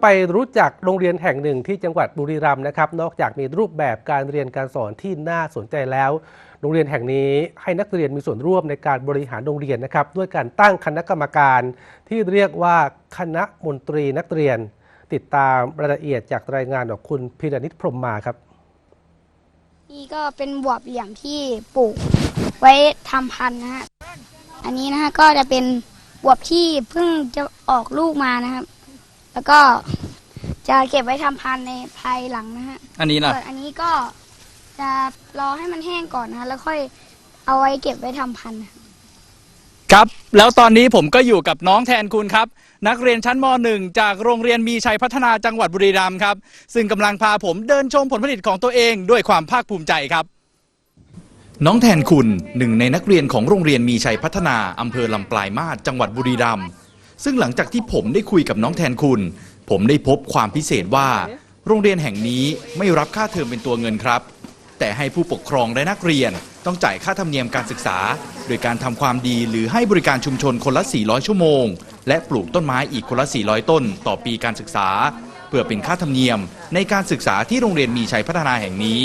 ไปรู้จักโรงเรียนแห่งหนึ่งที่จังหวัดบุรีรัมย์นะครับ นอกจากมีรูปแบบการเรียนการสอนที่น่าสนใจแล้ว โรงเรียนแห่งนี้ให้นักเรียนมีส่วนร่วมในการบริหารโรงเรียนนะครับ ด้วยการตั้งคณะกรรมการที่เรียกว่าคณะมนตรีนักเรียน ติดตามรายละเอียดจากรายงานของคุณพิรณิตพรหมมาครับนี่ก็เป็นบวบเหลี่ยมที่ปลูกไว้ทำพันธุ์นะฮะอันนี้นะฮะก็จะเป็นบวบที่เพิ่งจะออกลูกมานะครับ แล้วก็จะเก็บไว้ทำพันธุ์ในภายหลังนะฮะอันนี้ล่ะ ส่วนอันนี้ก็จะรอให้มันแห้งก่อนนะฮะแล้วค่อยเอาไว้เก็บไว้ทำพันธุ์ครับ แล้วตอนนี้ผมก็อยู่กับน้องแทนคุณครับ นักเรียนชั้นม .1 จากโรงเรียนมีชัยพัฒนาจังหวัดบุรีรัมย์ครับ ซึ่งกำลังพาผมเดินชมผลผลิตของตัวเองด้วยความภาคภูมิใจครับ น้องแทนคุณหนึ่งในนักเรียนของโรงเรียนมีชัยพัฒนาอำเภอลำปลายมาศจังหวัดบุรีรัมย์ ซึ่งหลังจากที่ผมได้คุยกับน้องแทนคุณ ผมได้พบความพิเศษว่า โรงเรียนแห่งนี้ไม่รับค่าเทอมเป็นตัวเงินครับ แต่ให้ผู้ปกครองและนักเรียนต้องจ่ายค่าธรรมเนียมการศึกษา โดยการทำความดีหรือให้บริการชุมชนคนละ 400 ชั่วโมง และปลูกต้นไม้อีกคนละ 400 ต้น ต่อปีการศึกษา เพื่อเป็นค่าธรรมเนียม ในการศึกษาที่โรงเรียนมีชัยพัฒนาแห่งนี้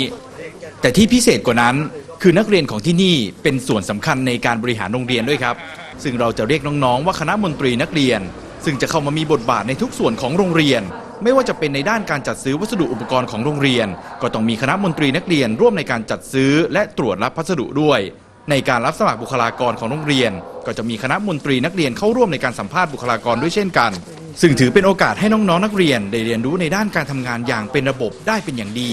แต่ที่พิเศษกว่านั้น คือนักเรียนของที่นี่เป็นส่วนสำคัญในการบริหารโรงเรียนด้วยครับ ซึ่งเราจะเรียกน้องๆ ว่าคณะมนตรีนักเรียน ซึ่งจะเข้ามามีบทบาทในทุกส่วนของโรงเรียน ไม่ว่าจะเป็นในด้านการจัดซื้อวัสดุอุปกรณ์ของโรงเรียน ก็ต้องมีคณะมนตรีนักเรียนร่วมในการจัดซื้อและตรวจรับพัสดุด้วย ในการรับสมัครบุคลากรของโรงเรียน ก็จะมีคณะมนตรีนักเรียนเข้าร่วมในการสัมภาษณ์บุคลากรด้วยเช่นกัน ซึ่งถือเป็นโอกาสให้น้องๆนักเรียนได้เรียนรู้ในด้านการทำงานอย่างเป็นระบบได้เป็นอย่างดี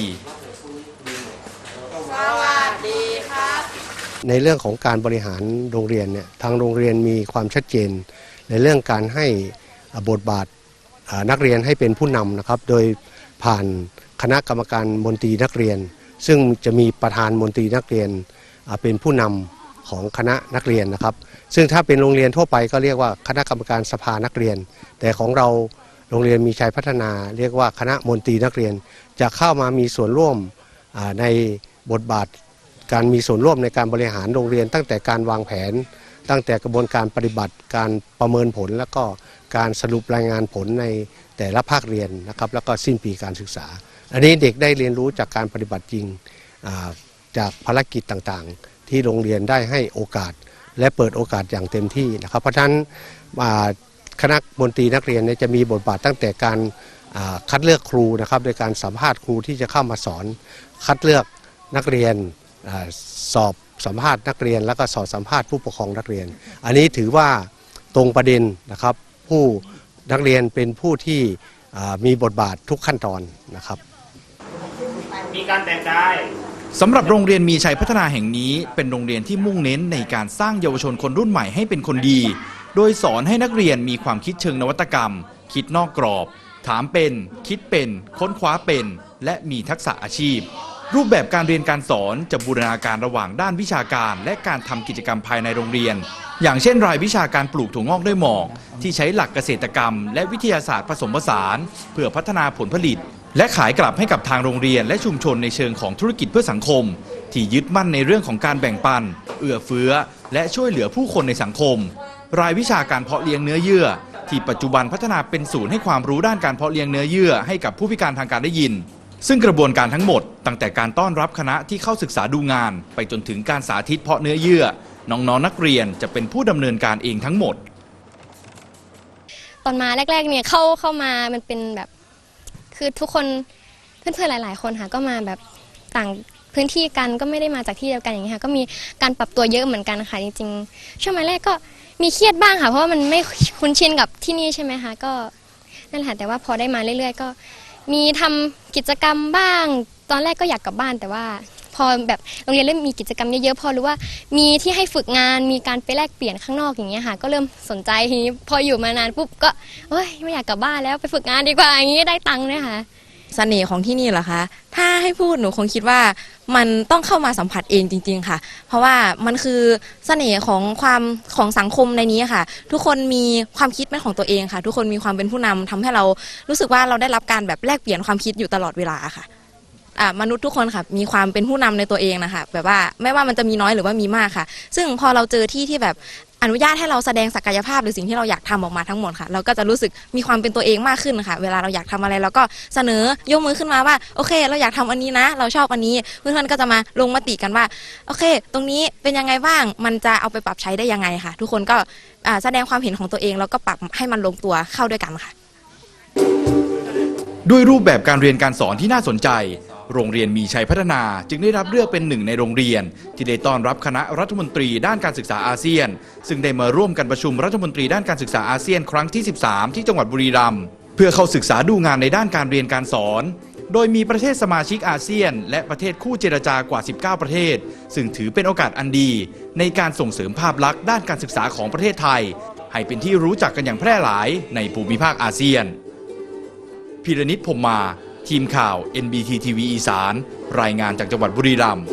ในเรื่องของการบริหารโรงเรียนเนี่ยทางโรงเรียนมีความชัดเจน ในเรื่องการให้บทบาทนักเรียนให้เป็นผู้นำนะครับ โดยผ่านคณะกรรมการมนตรีนักเรียน ซึ่งจะมีประธานมนตรีนักเรียนเป็นผู้นำของคณะนักเรียนนะครับ ซึ่งถ้าเป็นโรงเรียนทั่วไปก็เรียกว่าคณะกรรมการสภานักเรียน แต่ของเราโรงเรียนมีชัยพัฒนา เรียกว่าคณะมนตรีนักเรียน จะเข้ามามีส่วนร่วมในบทบาท การมีส่วนร่วมในการบริหารโรงเรียน ตั้งแต่การวางแผน ตั้งแต่กระบวนการปฏิบัติ การประเมินผล แล้วก็การสรุปรายงานผลในแต่ละภาคเรียนนะครับแล้วก็สิ้นปีการศึกษา อันนี้เด็กได้เรียนรู้จากการปฏิบัติจริงจากภารกิจต่างๆ ที่โรงเรียนได้ให้โอกาส และเปิดโอกาสอย่างเต็มที่นะครับ เพราะฉะนั้นคณะมนตรีนักเรียนจะมีบทบาทตั้งแต่การคัดเลือกครูนะครับโดยการสัมภาษณ์ครูที่จะเข้ามาสอน คัดเลือกนักเรียน สอบสัมภาษณ์นักเรียน แล้วก็สอบสัมภาษณ์ผู้ปกครองนักเรียน อันนี้ถือว่าตรงประเด็นนะครับ ผู้นักเรียนเป็นผู้ที่มีบทบาททุกขั้นตอนนะครับ มีการแต่งกายสำหรับโรงเรียนมีชัยพัฒนาแห่งนี้ เป็นโรงเรียนที่มุ่งเน้นในการสร้างเยาวชนคนรุ่นใหม่ให้เป็นคนดี โดยสอนให้นักเรียนมีความคิดเชิงนวัตกรรม คิดนอกกรอบ ถามเป็น คิดเป็น ค้นคว้าเป็น และมีทักษะอาชีพ รูปแบบการเรียนการสอนจะบูรณาการระหว่างด้านวิชาการ และการทำกิจกรรมภายในโรงเรียน อย่างเช่น รายวิชาการปลูกถั่วงอกด้วยหมอก ที่ใช้หลักเกษตรกรรม และวิทยาศาสตร์ผสมผสาน เพื่อพัฒนาผลผลิต และขายกลับให้กับทางโรงเรียน และชุมชนในเชิงของธุรกิจเพื่อสังคม ที่ยึดมั่นในเรื่องของการแบ่งปัน เอื้อเฟื้อ และช่วยเหลือผู้คนในสังคม รายวิชาการเพาะเลี้ยงเนื้อเยื่อ ที่ปัจจุบันพัฒนาเป็นศูนย์ให้ความรู้ด้านการเพาะเลี้ยงเนื้อเยื่อให้กับผู้พิการทางการได้ยิน ซึ่งกระบวนการทั้งหมด ตั้งแต่การต้อนรับคณะที่เข้าศึกษาดูงาน ไปจนถึงการสาธิตเพาะเนื้อเยื่อ น้องๆนักเรียนจะเป็นผู้ดำเนินการเองทั้งหมด ตอนมาแรก ๆ เนี่ยเข้าเข้ามามันเป็นแบบ คือทุกคนเพื่อนๆหลาย ๆ คนค่ะก็มาแบบต่างพื้นที่กันก็ไม่ได้มาจากที่เดียวกันอย่างเงี้ยค่ะก็มีการปรับตัวเยอะเหมือนกันค่ะจริงๆช่วงมาแรกก็มีเครียดบ้างค่ะ เพราะว่ามันไม่คุ้นชินกับที่นี่ใช่ไหมคะก็นั่นแหละแต่ว่าพอได้มาเรื่อย ๆ ก็ มีทำกิจกรรมบ้าง ตอนแรกก็อยากกลับบ้านแต่ว่า พอแบบโรงเรียนเริ่มมีกิจกรรมเยอะๆพอรู้ว่า มีที่ให้ฝึกงานมีการไปแลกเปลี่ยนข้างนอกอย่างเงี้ยค่ะ ก็เริ่มสนใจทีนี้พออยู่มานานปุ๊บก็เฮ้ยไม่อยากกลับบ้านแล้วไปฝึกงานดีกว่าอย่างเงี้ยได้ตังค์นะคะ เสน่ห์ของที่นี่เหรอคะ ถ้าให้พูดหนูคงคิดว่ามันต้องเข้ามาสัมผัสเองจริง ๆ ค่ะ เพราะว่ามันคือเสน่ห์ของความของสังคมในนี้ค่ะ ทุกคนมีความคิดเป็นของตัวเองค่ะ ทุกคนมีความเป็นผู้นำทำให้เรารู้สึกว่าเราได้รับการแบบแลกเปลี่ยนความคิดอยู่ตลอดเวลาค่ะ อ่ามนุษย์ทุกคนค่ะมีความเป็นผู้นำในตัวเองนะคะแบบว่าไม่ว่ามันจะมีน้อยหรือว่ามีมากค่ะ ซึ่งพอเราเจอที่ที่แบบอนุญาตให้เราแสดงศักยภาพหรือสิ่งที่เราอยากทำออกมาทั้งหมดค่ะ เราก็จะรู้สึกมีความเป็นตัวเองมากขึ้นค่ะ เวลาเราอยากทำอะไรเราก็เสนอยกมือขึ้นมาว่าโอเค เราอยากทำอันนี้นะ เราชอบอันนี้เพื่อนๆก็จะมาลงมติกันว่าโอเค ตรงนี้เป็นยังไงบ้างมันจะเอาไปปรับใช้ได้ยังไงค่ะ ทุกคนก็อ่าแสดงความเห็นของตัวเองแล้วก็ปรับให้มันลงตัวเข้าด้วยกันค่ะ ด้วยรูปแบบการเรียนการสอนที่น่าสนใจ โรงเรียนมีชัยพัฒนา จึงได้รับเลือกเป็นหนึ่งในโรงเรียน ที่ได้ต้อนรับคณะรัฐมนตรีด้านการศึกษาอาเซียน ซึ่งได้มาร่วมกันประชุมรัฐมนตรีด้านการศึกษาอาเซียนครั้งที่ 13 ที่จังหวัดบุรีรัมย์เพื่อเข้าศึกษาดูงานในด้านการเรียนการสอน โดยมีประเทศสมาชิกอาเซียน และประเทศคู่เจรจากว่า 19 ประเทศ ซึ่งถือเป็นโอกาสอันดี ในการส่งเสริมภาพลักษณ์ด้านการศึกษาของประเทศไทย ให้เป็นที่รู้จักกันอย่างแพร่หลายในภูมิภาคอาเซียนพิรณิตพรมมา ทีมข่าว NBT TV อีสาน รายงานจากจังหวัดบุรีรัมย์